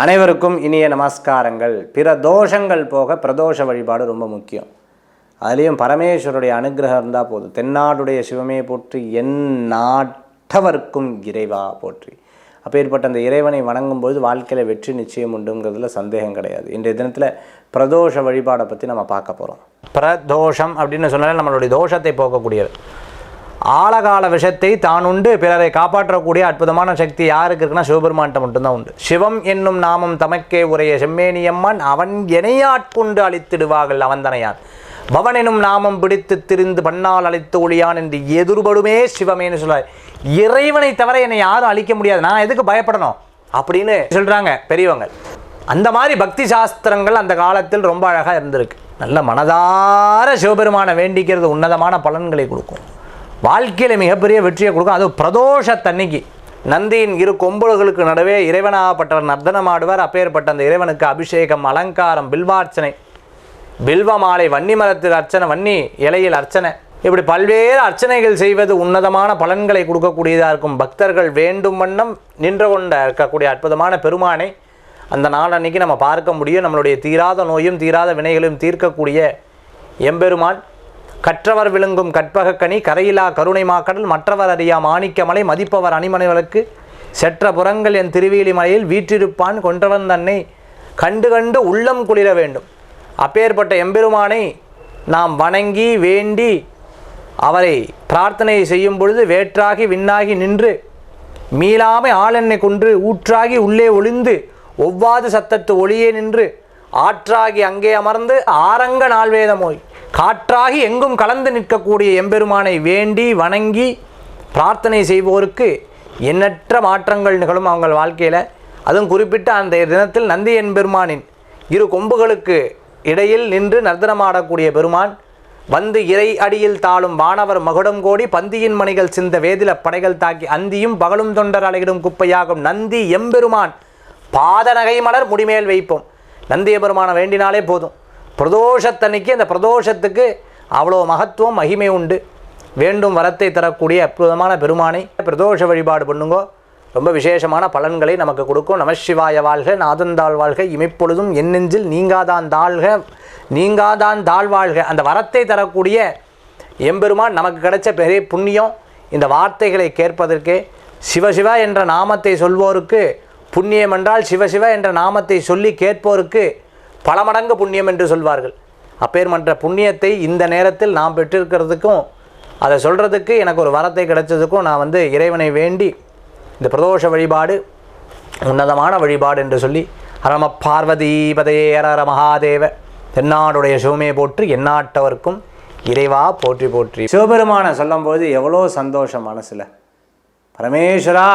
அனைவருக்கும் இனிய நமஸ்காரங்கள். பிற தோஷங்கள் போக பிரதோஷ வழிபாடு ரொம்ப முக்கியம். அதுலேயும் பரமேஸ்வருடைய அனுகிரகம் இருந்தால் போதும். தென்னாடுடைய சிவமே போற்றி என் நாட்டவர்க்கும் இறைவா போற்றி. அப்பேற்பட்ட அந்த இறைவனை வணங்கும்போது வாழ்க்கையில் வெற்றி நிச்சயம் உண்டுங்கிறதுல சந்தேகம் கிடையாது. இன்றைய தினத்தில் பிரதோஷ வழிபாடை பற்றி நம்ம பார்க்க போகிறோம் பிரதோஷம் அப்படின்னு சொன்னாலே நம்மளுடைய தோஷத்தை போக்கக்கூடியது. ஆழகால விஷத்தை தான் உண்டு. பிறரை காப்பாற்றக்கூடிய அற்புதமான சக்தி யாருக்கு இருக்குன்னா சிவபெருமான்கிட்ட மட்டும்தான் உண்டு. சிவம் என்னும் நாமம் தமக்கே உரைய செம்மேனியம்மன் அவன் எனையாட்கொண்டு அழித்திடுவார்கள் அவந்தனையான். பவன் எனும் நாமம் பிடித்து திரிந்து பண்ணால் அழித்து ஒளியான் என்று எதிர்படுமே சிவமேன்னு சொல்றார். இறைவனை தவிர என்னை யாரும் அழிக்க முடியாது. நான் எதுக்கு பயப்படணும்? அப்படின்னு சொல்றாங்க பெரியவங்க. அந்த மாதிரி பக்தி சாஸ்திரங்கள் அந்த காலத்தில் ரொம்ப அழகாக இருந்திருக்கு. நல்ல மனதார சிவபெருமானை வேண்டிக்கிறது உன்னதமான பலன்களை கொடுக்கும். வாழ்க்கையில் மிகப்பெரிய வெற்றியை கொடுக்கும். அதுவும் பிரதோஷத்தன்னைக்கு நந்தியின் இரு கொம்புகளுக்கு நடுவே இறைவனாகப்பட்டவர் நர்த்தனமாடுவார் அப்பேற்பட்ட அந்த இறைவனுக்கு அபிஷேகம் அலங்காரம் பில்வார்ச்சனை பில்வ மாலை வன்னி மரத்தில் அர்ச்சனை வன்னி இலையில் அர்ச்சனை. இப்படி பல்வேறு அர்ச்சனைகள் செய்வது உன்னதமான பலன்களை கொடுக்கக்கூடியதாக இருக்கும். பக்தர்கள் வேண்டும் வண்ணம் நின்று கொண்ட இருக்கக்கூடிய அற்புதமான பெருமானை அந்த நாள் அன்னைக்கு நம்ம பார்க்க முடியும். நம்மளுடைய தீராத நோயும் தீராத வினைகளையும் தீர்க்கக்கூடிய எம்பெருமான். கற்றவர் விழுங்கும் கற்பகக்கனி கரையிலா கருணை மாக்கடல் மற்றவர் அறியா மாணிக்கமலை மதிப்பவர் அணிமனைகளுக்கு செற்ற புறங்கள் என் திருவேலி மலையில் வீற்றிருப்பான் கொன்றவன் தன்னை கண்டு கண்டு உள்ளம் குளிர வேண்டும். அப்பேற்பட்ட எம்பெருமானை நாம் வணங்கி வேண்டி அவரை பிரார்த்தனை செய்யும் பொழுது வேற்றாகி விண்ணாகி நின்று மீளாமை ஆளெண்ணை கொன்று ஊற்றாகி உள்ளே ஒளிந்து ஒவ்வாது சத்தத்து ஒளியே நின்று ஆற்றாகி அங்கே அமர்ந்து ஆரங்க நாள்வேதமோய் காற்றாகி எங்கும் கலந்து நிற்கக்கூடிய எம்பெருமானை வேண்டி வணங்கி பிரார்த்தனை செய்வோருக்கு எண்ணற்ற மாற்றங்கள் நிகழும் அவங்க வாழ்க்கையில். அதுவும் குறிப்பிட்ட அந்த தினத்தில் நந்தி என்பெருமானின் இரு கொம்புகளுக்கு இடையில் நின்று நர்த்தனமாடக்கூடிய பெருமான் வந்து இறை அடியில் தாழும் வானவர் மகுடம் கோடி பந்தியின் மணிகள் சிந்த வேதில படைகள் தாக்கி அந்தியும் பகலும் தொண்டர் அலையிடும் குப்பையாகும் நந்தி எம்பெருமான். பாதநகை மலர் முடிமேல் வைப்போம். நந்திய பெருமானை வேண்டினாலே போதும். பிரதோஷத்தன்னைக்கு அந்த பிரதோஷத்துக்கு அவ்வளோ மகத்துவம் மகிமை உண்டு. வேண்டும் வரத்தை தரக்கூடிய அற்புதமான பெருமானை பிரதோஷ வழிபாடு பண்ணுங்கோ. ரொம்ப விசேஷமான பலன்களை நமக்கு கொடுக்கும். நமசிவாய வாழ்க நாதந்தாள் வாழ்க இமைப்பொழுதும் என் நெஞ்சில் நீங்காதான் தாழ்க நீங்காதான் தாழ்வாழ்க அந்த வரத்தை தரக்கூடிய எம்பெருமான் நமக்கு கிடைச்ச பெரிய புண்ணியம். இந்த வார்த்தைகளை கேட்பதற்கே சிவசிவ என்ற நாமத்தை சொல்வோருக்கு புண்ணியம் என்றால் சிவசிவ என்ற நாமத்தை சொல்லி கேட்போருக்கு பல மடங்கு புண்ணியம் என்று சொல்வார்கள். அப்பேர்மன்ற புண்ணியத்தை இந்த நேரத்தில் நாம் பெற்றிருக்கிறதுக்கும் அதை சொல்கிறதுக்கு எனக்கு ஒரு வரத்தை கிடைச்சதுக்கும் நான் வந்து இறைவனை வேண்டி இந்த பிரதோஷ வழிபாடு உன்னதமான வழிபாடு என்று சொல்லி அரம பார்வதீபதேர அரர மகாதேவ தென்னாடுடைய சிவமே போற்றி எந்நாட்டவர்க்கும் இறைவா போற்றி போற்றி. சிவபெருமானை சொல்லும்போது எவ்வளோ சந்தோஷம் மனசில். பரமேஸ்வரா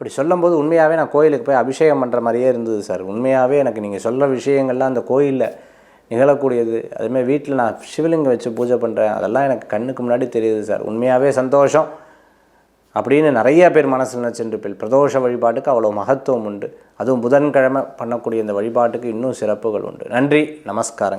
இப்படி சொல்லும்போது உண்மையாகவே நான் கோயிலுக்கு போய் அபிஷேகம் பண்ணுற மாதிரியே இருந்தது சார். உண்மையாகவே எனக்கு நீங்கள் சொல்கிற விஷயங்கள்லாம் அந்த கோயிலில் நிகழக்கூடியது அதுமாதிரி வீட்டில் நான் சிவலிங்கம் வச்சு பூஜை பண்ணுறேன் அதெல்லாம் எனக்கு கண்ணுக்கு முன்னாடி தெரியுது சார். உண்மையாகவே சந்தோஷம். அப்படின்னு நிறைய பேர் மனசில் நினச்சிருப்பில் பிரதோஷ வழிபாட்டுக்கு அவ்வளோ மகத்துவம் உண்டு. அதுவும் புதன்கிழமை பண்ணக்கூடிய இந்த வழிபாட்டுக்கு இன்னும் சிறப்புகள் உண்டு. நன்றி நமஸ்காரங்கள்